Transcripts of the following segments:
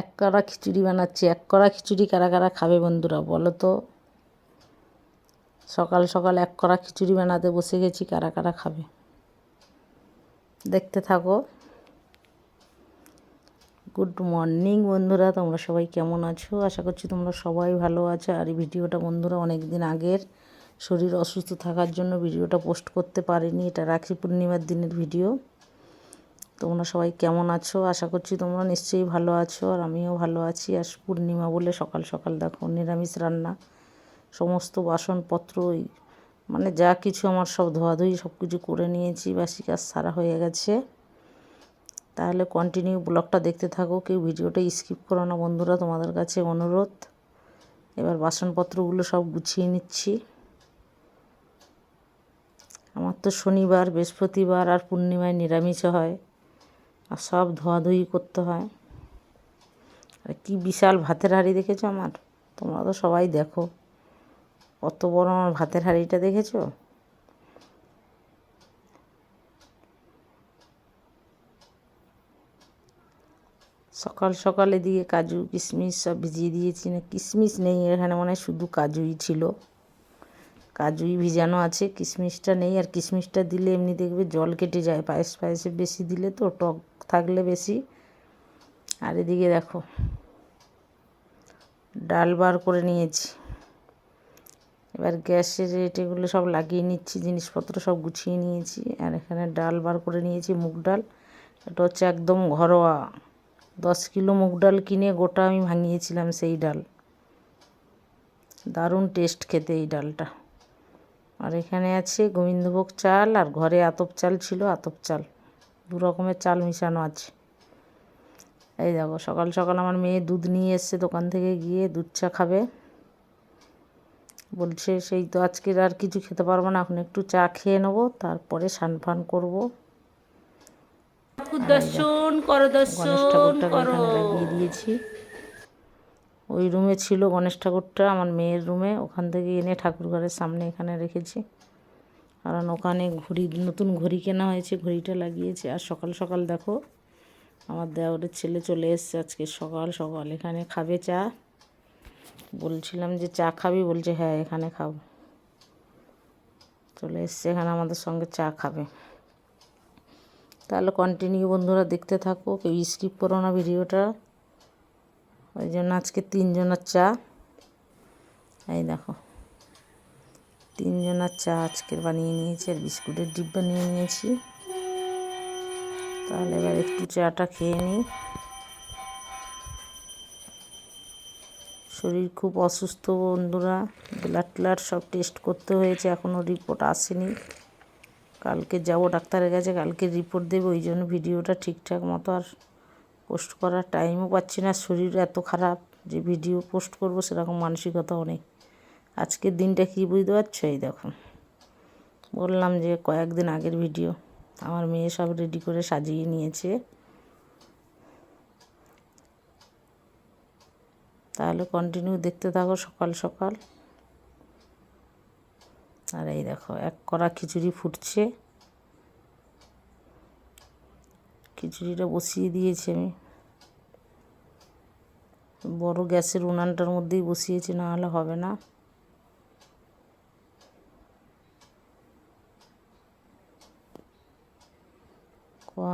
এক কড়া খিচুড়ি বানাচ্ছি, এক কড়া খিচুড়ি কারা কারা খাবে বন্ধুরা বলো তো? সকাল সকাল এক কড়া খিচুড়ি বানাতে বসে গেছি, কারা কারা খাবে? দেখতে থাকো। গুড মর্নিং বন্ধুরা, তোমরা সবাই কেমন আছো? আশা করছি তোমরা সবাই ভালো আছো। আর এই ভিডিওটা বন্ধুরা অনেক দিন আগের। শরীর অসুস্থ থাকার জন্য ভিডিওটা পোস্ট করতে পারিনি, এটা রাখি পূর্ণিমার দিনের ভিডিও। তোমরা সবাই কেমন আছো? আশা করছি তোমরা নিশ্চয়ই ভালো আছো আর আমিও ভালো আছি। আর পূর্ণিমা বলে সকাল সকাল দেখো, নিরামিষ রান্না। সমস্ত বাসনপত্র মানে যা কিছু আমার সব ধোয়াধুয়ি সব কিছু করে নিয়েছি, বাসি কাজ সারা হয়ে গেছে। তাহলে কন্টিনিউ ব্লগটা দেখতে থাকো, কেউ ভিডিওটা স্কিপ করো না বন্ধুরা, তোমাদের কাছে অনুরোধ। এবার বাসনপত্রগুলো সব গুছিয়ে নিচ্ছি। আমার তো শনিবার, বৃহস্পতিবার আর পূর্ণিমায় নিরামিষ হয়। আর সব ধোয়াধুয়ি করতে হয়। আর কি বিশাল ভাতের হাঁড়ি দেখেছ আমার? তোমরা তো সবাই দেখো। কত বড় আমার ভাতের হাঁড়িটা দেখেছ? সকাল সকাল এদিকে কাজু, কিশমিশ সব ভিজিয়ে দিয়েছি। না, কিশমিশ নেই, এখানে মনে হয় শুধু কাজুই ছিল। কাজুই ভিজানো আছে, কিশমিশটা নেই, আর কিশমিশটা দিলে এমনি দেখবে জল কেটে যায়, পায়েস, পায়েসে বেশি দিলে তো টক থাকলে বেশি। আর এদিকে দেখো, ডাল বার করে নিয়েছি। এবার গ্যাসের এগুলো সব লাগিয়ে নিচ্ছি, জিনিসপত্র সব গুছিয়ে নিয়েছি, আর এখানে ডাল বার করে নিয়েছি, মুগ ডাল। এটা হচ্ছে একদম ঘরোয়া। দশ কিলো মুগ ডাল কিনে গোটা আমি ভাঙিয়েছিলাম সেই ডাল। দারুণ টেস্ট খেতে এই ডালটা। আর এখানে আছে গোবিন্দভোগ চাল আর ঘরে আতপ চাল ছিল আতপ চাল। দু রকমের চাল মিশানো আছে। এই দেখো সকাল সকাল আমার মেয়ে দুধ নিয়ে এসছে দোকান থেকে গিয়ে দুধ চা খাবে। বলছে সেই তো আজকের আর কিছু খেতে পারব না এখন একটু চা খেয়ে নেব তারপরে স্নান ফান করব দর্শন করো দর্শন করো। লাগিয়ে দিয়েছি। ওই রুমে ছিল গণেশ ঠাকুরটা, আমার মেয়ের রুমে। ওখান থেকে এনে ঠাকুর ঘরের সামনে এখানে রেখেছি। কারণ ওখানে ঘড়ি, নতুন ঘড়ি কেনা হয়েছে, ঘড়িটা লাগিয়েছে। আর সকাল সকাল দেখো, আমার দেওয়ারের ছেলে চলে এসছে আজকে সকাল সকাল। এখানে খাবে চা? বলছিলাম যে চা খাবি? বলছে হ্যাঁ এখানে খাব। চলে এসছে, এখানে আমাদের সঙ্গে চা খাবে। তাহলে কন্টিনিউ বন্ধুরা দেখতে থাকো, কেউ স্কিপ করো না ভিডিওটা। ওই জন্য আজকে তিনজনের চা। এই দেখো। তিনজনের চা আজকের বানিয়ে নিয়েছি আর বিস্কুটের ডিব্বা নিয়ে নিয়েছি। তাহলে এবার একটু চাটা খেয়ে নিই। শরীর খুব অসুস্থ বন্ধুরা। ব্লাড ট্লাড সব টেস্ট করতে হয়েছে এখনও রিপোর্ট আসেনি। কালকে যাব, ডাক্তারের কাছে কালকে রিপোর্ট দেবে, ওই জন্য ভিডিওটা ঠিকঠাক মতো আর পোস্ট করার টাইমও পাচ্ছি না, শরীর এত খারাপ যে ভিডিও পোস্ট করব সেরকম মানসিকতাও নেই। আজকের দিনটা কী বুঝতে পারছ? এই দেখো। বললাম যে কয়েকদিন আগের ভিডিও, আমার মেয়ে সব রেডি করে সাজিয়ে নিয়েছে। তাহলে কন্টিনিউ দেখতে থাকো সকাল সকাল। আর এই দেখো, এক কড়া খিচুড়ি ফুটছে। খিচুড়িটা বসিয়ে দিয়েছি আমি। বড় গ্যাসের উনানটার মধ্যেই বসিয়েছি, না হলে হবে না।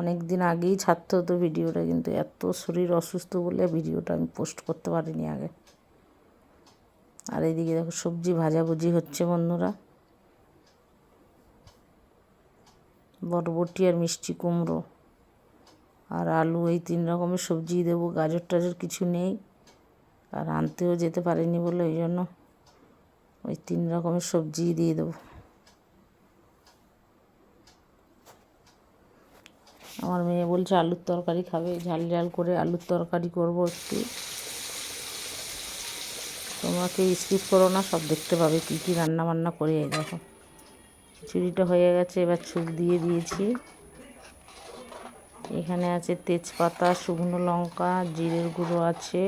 অনেক দিন আগেই ছাড়তে হতো ভিডিওটা, কিন্তু এত শরীর অসুস্থ বলে ভিডিওটা আমি পোস্ট করতে পারিনি আগে। আর এইদিকে দেখো সবজি ভাজাভুজি হচ্ছে বন্ধুরা। বরবটি আর মিষ্টি কুমড়ো। আর আলু, এই তিন রকমের সবজি দেবো, গাজর টাজর কিছু নেই। আর আনতেও যেতে পারিনি বলে ওই জন্য ওই তিন রকমের সবজি দিয়ে দেবো। আমার মেয়ে বলছে আলুর তরকারি খাবে, ঝাল ঝাল করে আলুর তরকারি করব একটু। তোমাকে স্কিপ করো না, সব দেখতে পাবে কী কী রান্না বান্না করে দেখো। খিচুড়িটা হয়ে গেছে, এবার ছুক দিয়ে দিয়েছি। এখানে আছে তেজপাতা, শুকনো লঙ্কা, জিরের গুঁড়ো আছে।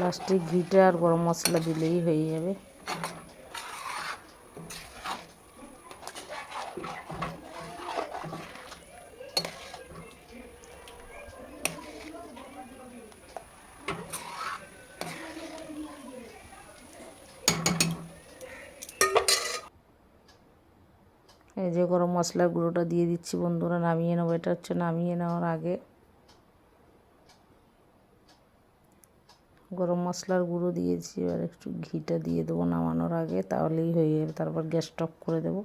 প্লাস্টিক ঘিটা আর গরম মশলা দিলেই হয়ে যাবে। এই যে গরম মশলার গুঁড়োটা দিয়ে দিচ্ছি বন্ধুরা, নামিয়ে নেব। এটা হচ্ছে নামিয়ে নেওয়ার আগে গরম মশলার গুঁড়ো দিয়েছি, এবার একটু ঘিটা দিয়ে দেবো নামানোর আগে, তাহলেই হয়ে যাবে। তারপর গ্যাস অফ করে দেবো।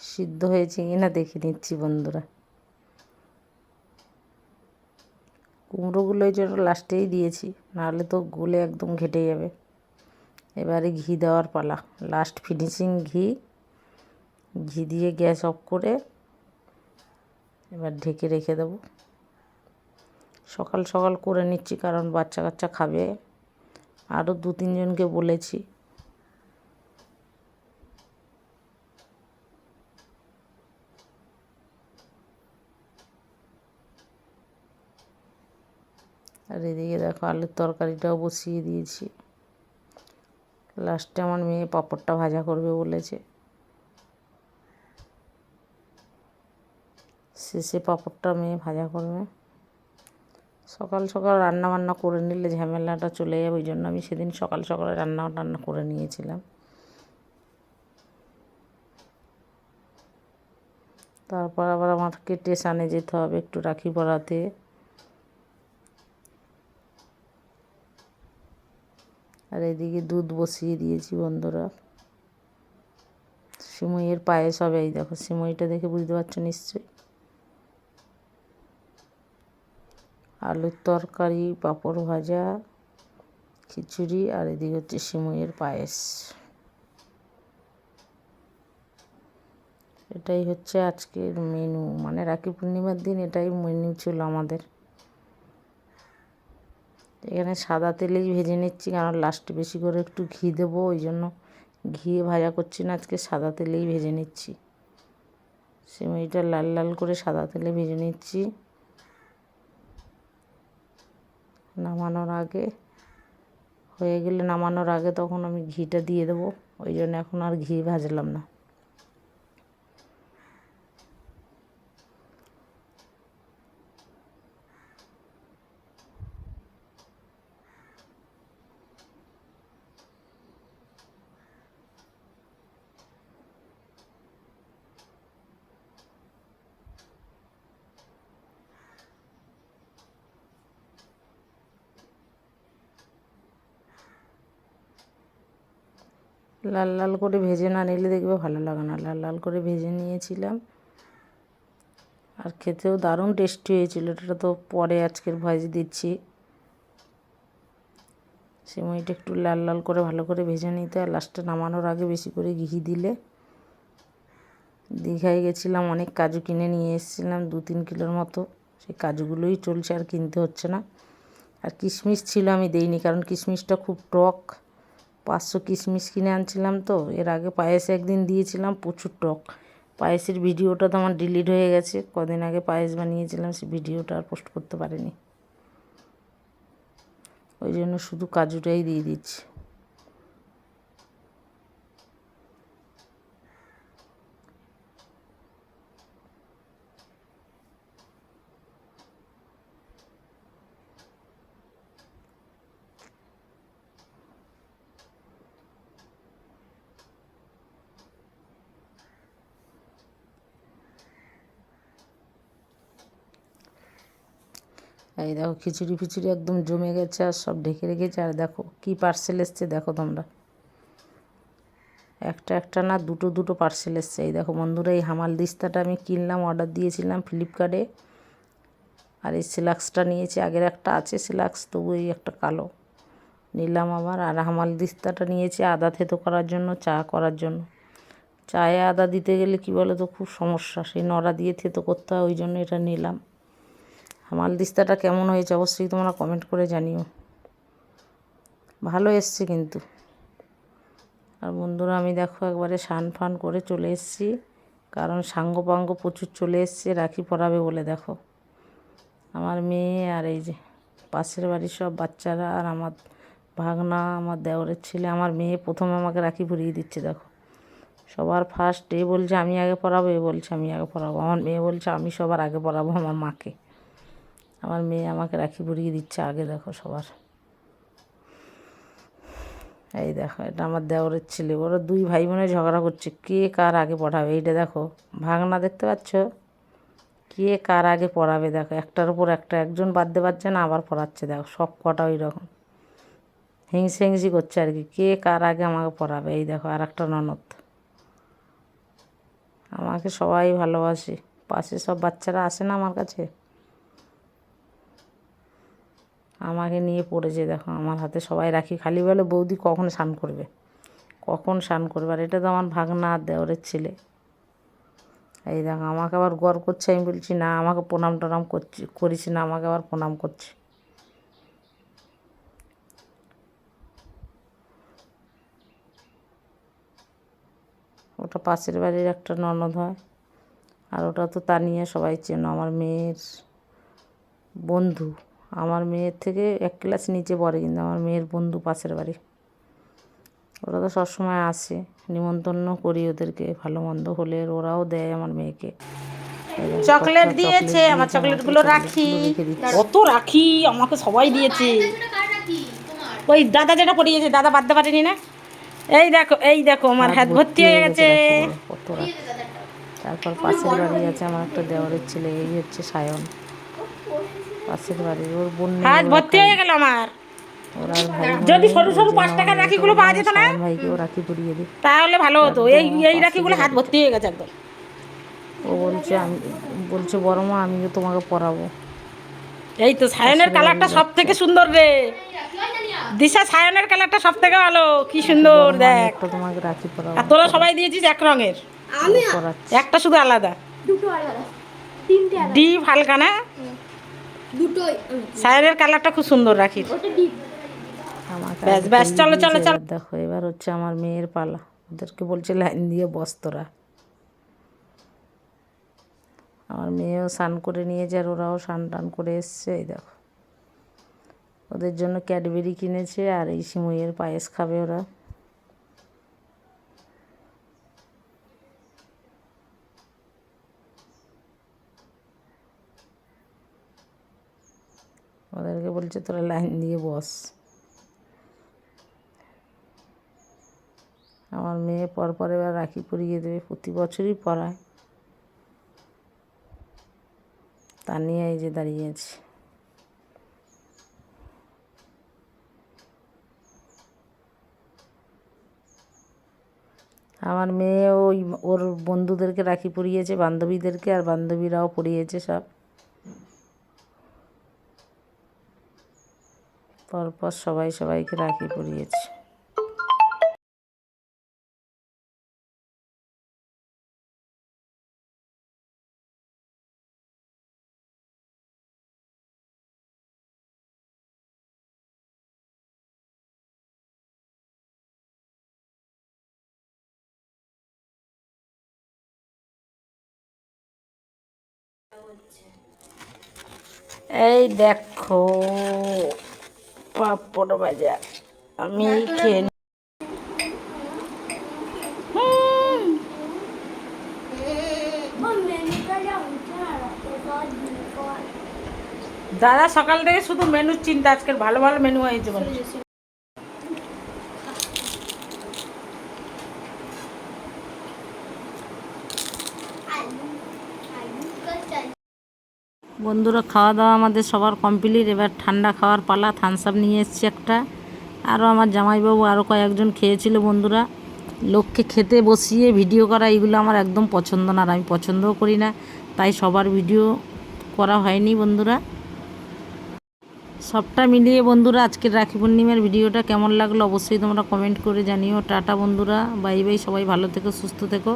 সিদ্ধ হয়েছে কিনা দেখে নিচ্ছি বন্ধুরা। কুমড়োগুলো এই জন্য লাস্টেই দিয়েছি, নাহলে তো গলে একদম ঘেটে যাবে। এবারে ঘি দেওয়ার পালা। লাস্ট ফিনিশিং ঘি। ঘি দিয়ে গ্যাস অফ করে এবার ঢেকে রেখে দেবো। সকাল সকাল করে নিচ্ছি কারণ বাচ্চা কাচ্চা খাবে। আরও দু তিনজনকে বলেছি আর এদিকে দেখো আলুর তরকারিটাও বসিয়ে দিয়েছি। লাস্টে আমার মেয়ে পাঁপড়টা ভাজা করবে বলেছে। শেষে পাঁপড়টা মেয়ে ভাজা করবে। সকাল সকাল রান্না বান্না করে নিলে ঝামেলাটা চলে যাবে, ওই জন্য আমি সেদিন সকাল সকালে রান্না টান্না করে নিয়েছিলাম। তারপর আবার আমাকে স্টেশনে যেতে হবে একটু রাখি পড়াতে আর এদিকে দুধ বসিয়ে দিয়েছি বন্ধুরা। সিমইয়ের পায়েস হবে এই দেখো, সিমইটা দেখে বুঝতে পারছ নিশ্চয়ই? আলুর তরকারি, পাঁপড় ভাজা, খিচুড়ি আর এদিকে হচ্ছে সিমইয়ের পায়েস। এটাই হচ্ছে আজকের মেনু মানে রাখি পূর্ণিমার দিন এটাই মেনু ছিল আমাদের। এখানে সাদা তেলেই ভেজে নিচ্ছি, কারণ লাস্টে বেশি করে একটু ঘি দেবো, ওই জন্য ঘি ভাজা করছি না, আজকে সাদা তেলেই ভেজে নিচ্ছি। সিমইটা লাল লাল করে সাদা তেলে ভেজে নিচ্ছি। নামানোর আগে, হয়ে গেলে নামানোর আগে তখন আমি ঘিটা দিয়ে দেবো, ওই জন্য এখন আর ঘি ভাজলাম না। লাল লাল করে ভেজে না নিলে দেখবে ভালো লাগে না। লাল লাল করে ভেজে নিয়েছিলাম। আর খেতেও দারুণ টেস্টি হয়েছিল। এটা তো পরে আজকের ভাজি দিচ্ছি। সিমইটা একটু লাল লাল করে ভালো করে ভেজে নিতে আর লাস্টে নামানোর আগে বেশি করে ঘি দিলে। দীঘায় গেছিলাম, অনেক কাজু কিনে নিয়ে এসেছিলাম, দু তিন কিলোর মতো। সেই কাজুগুলোই চলছে আর কিনতে হচ্ছে না। আর কিশমিশ ছিল আমি দেইনি, কারণ কিশমিশটা খুব টক। পাঁচশো কিশমিশ কিনে আনছিলাম তো, এর আগে পায়েস একদিন দিয়েছিলাম প্রচুর টক। পায়েসের ভিডিওটা তো আমার ডিলিট হয়ে গেছে, কদিন আগে পায়েস বানিয়েছিলাম, সে ভিডিওটা আর পোস্ট করতে পারিনি। ওই জন্য শুধু কাজুটাই দিয়ে দিচ্ছি। এই দেখো খিচুড়ি ফিচুড়ি একদম জমে গেছে আর সব ঢেকে রেখেছে। আর দেখো কী পার্সেল এসছে, দেখো তোমরা। একটা একটা না দুটো দুটো পার্সেল এসছে। এই দেখো বন্ধুরা, এই হামাল দিস্তাটা আমি কিনলাম অর্ডার দিয়েছিলাম ফ্লিপকার্টে আর এই সিলাক্সটা নিয়েছি। আগের একটা আছে সিলাক্স, তবু এই একটা কালো। নিলাম আবার। আর হামাল দিস্তাটা নিয়েছি আদা থেতো করার জন্য, চা করার জন্য। চায়ে আদা দিতে গেলে কি বলো তো খুব সমস্যা। সেই নড়া দিয়ে থেতো করতে হয়, ওই জন্য এটা নিলাম। মাল দিস্তাটা কেমন হয়েছে অবশ্যই তোমরা কমেন্ট করে জানিও। ভালো এসছে কিন্তু। আর বন্ধুরা, আমি দেখো একবারে সান ফান করে চলে এসেছি। কারণ সাঙ্গ পাঙ্গ প্রচুর চলে এসছে, রাখি পরাবে বলে দেখো। আমার মেয়ে আর এই যে পাশের বাড়ির সব বাচ্চারা আর আমার ভাগনা, আমার দেওরের ছেলে, আমার মেয়ে প্রথমে আমাকে রাখি পরিয়ে দিচ্ছে দেখো। সবার ফার্স্ট এ বলছে, আমি আগে পড়াবো এ বলছে, আমি আগে পড়াবো আমার মেয়ে বলছে, আমি সবার আগে পড়াবো আমার মাকে। আমার মেয়ে আমাকে রাখি পরিয়ে দিচ্ছে আগে দেখো সবার। এই দেখো, এটা আমার দেওরের ছেলে। ওরা দুই ভাই বোনে ঝগড়া করছে, কে কার আগে পড়াবে? এইটা দেখো ভাগনা দেখতে পাচ্ছ? কে কার আগে পড়াবে? দেখো, একটার উপর একটা, একজন বাদ দিয়ে পারছে না, আবার পড়াচ্ছে। দেখো, সব কটা ওই রকম। হিংসে হিংসি করছে আর কি, কে কার আগে আমাকে পড়াবে? এই দেখো, আর একটা ননদ। আমাকে সবাই ভালোবাসে। পাশে সব বাচ্চারা আসে না আমার কাছে? আমাকে নিয়ে পড়েছে, দেখো, আমার হাতে সবাই রাখি। খালি বলে, বৌদি কখন স্নান করবে? কখন স্নান করবে? আর এটা তো আমার ভাগনা আর দেওরের ছেলে। এই দেখো, আমাকে আবার গড় করছে, আমি বলছি, না, আমাকে প্রণাম টনাম করছি, করিস না, আমাকে আবার প্রণাম করছে। ওটা পাশের বাড়ির একটা ননদ হয়, আর ওটা তো তা নিয়ে সবাই চেনো, আমার মেয়ের বন্ধু। আমার মেয়ের থেকে এক ক্লাস নিচে পড়ে কিন্তু আমার মেয়ের বন্ধু পাশের বাড়ি। ওরা তো সবসময় আসে নিমন্ত্রণ করি ওদেরকে ভালো মন্দ হলে ওরাও দেয় আমার মেয়েকে। চকলেট দিয়েছে আমার চকলেটগুলো রাখি। কত রাখি আমাকে সবাই দিয়েছে। ওই দাদা যেটা পড়িয়েছে দাদা বাদতে পারেনি না? এই দেখো এই দেখো আমার হাত ভর্তি হয়ে গেছে কত রাখি। তারপর পাশের বাড়ি আছে আমার একটা দেওয়ারের ছেলে এই হচ্ছে সায়ন। পাশের ওর বোন নেই, হাত ভর্তি হয়ে গেল আমার। যদি সরু সরু পাঁচ টাকার রাখিগুলো পাওয়া যেত না? সায়ন ভাইকেও রাখি পরিয়ে দিই তাহলে ভালো হতো। এই এই রাখিগুলো হাত ভর্তি হয়ে গেছে একদম। ও বলছে আমি বলছে বড় মা আমিও তোমাকে পড়াবো। এই তো সায়নের কালারটা সব থেকে সুন্দর রে। দিশা সায়নের কালারটা সব থেকে ভালো। কি সুন্দর দেখ। একটা তোমাকে রাখি পরাবো। আর তোরা সবাই দিয়েছিস এক রঙের। একটা শুধু আলাদা। দুটো আলাদা তিনটে আলাদা। ডিপ হালকা না? দুটোই। সায়নের কালারটা খুব সুন্দর ওটা ব্যাস, ব্যাস, চলো, চলো, চলো। দেখো এবার হচ্ছে আমার মেয়ের পালা। ওদেরকে বলছে লাইন দিয়ে বস তোরা। আমার মেয়েও স্নান করে নিয়েছে আর ওরাও স্নান টান করে এসছে এই দেখো। ওদের জন্য ক্যাডবেরি কিনেছে আর এই সিমইয়ের পায়েস খাবে ওরা। ওদেরকে বলছে, তোরা লাইন দিয়ে বস। আমার মেয়ে পরপর এবার রাখি পরিয়ে দেবে, প্রতি বছরই পরায়। তা নিয়ে এই যে দাঁড়িয়ে আমার মেয়ে ওই, ওর বন্ধুদেরকে রাখি পরিয়েছে, বান্ধবীদেরকে, আর বান্ধবীরাও পরিয়েছে সব। পরপর সবাই সবাইকে রাখি পরিয়েছে। এই দেখো। পাপড় ভাজা। আমি খেয়ে দাদা সকাল থেকে শুধু মেনুর চিন্তা আজকের ভালো ভালো মেনু হয়েছে বলে। বন্ধুরা খাওয়া দাওয়া আমাদের সবার কমপ্লিট এবার ঠান্ডা খাওয়ার পালা থামস আপ নিয়ে এসেছি একটা। আরও আমার জামাইবাবু আরও কয়েকজন খেয়েছিল বন্ধুরা। লোককে খেতে বসিয়ে ভিডিও করা, এগুলো আমার একদম পছন্দ না আর আমি পছন্দও করি না। তাই সবার ভিডিও করা হয়নি বন্ধুরা। সবটা মিলিয়ে বন্ধুরা, আজকের রাখি পূর্ণিমার ভিডিওটা কেমন লাগল অবশ্যই তোমরা কমেন্ট করে জানিও। টাটা বন্ধুরা, বাই বাই, সবাই ভালো থেকো, সুস্থ থেকো।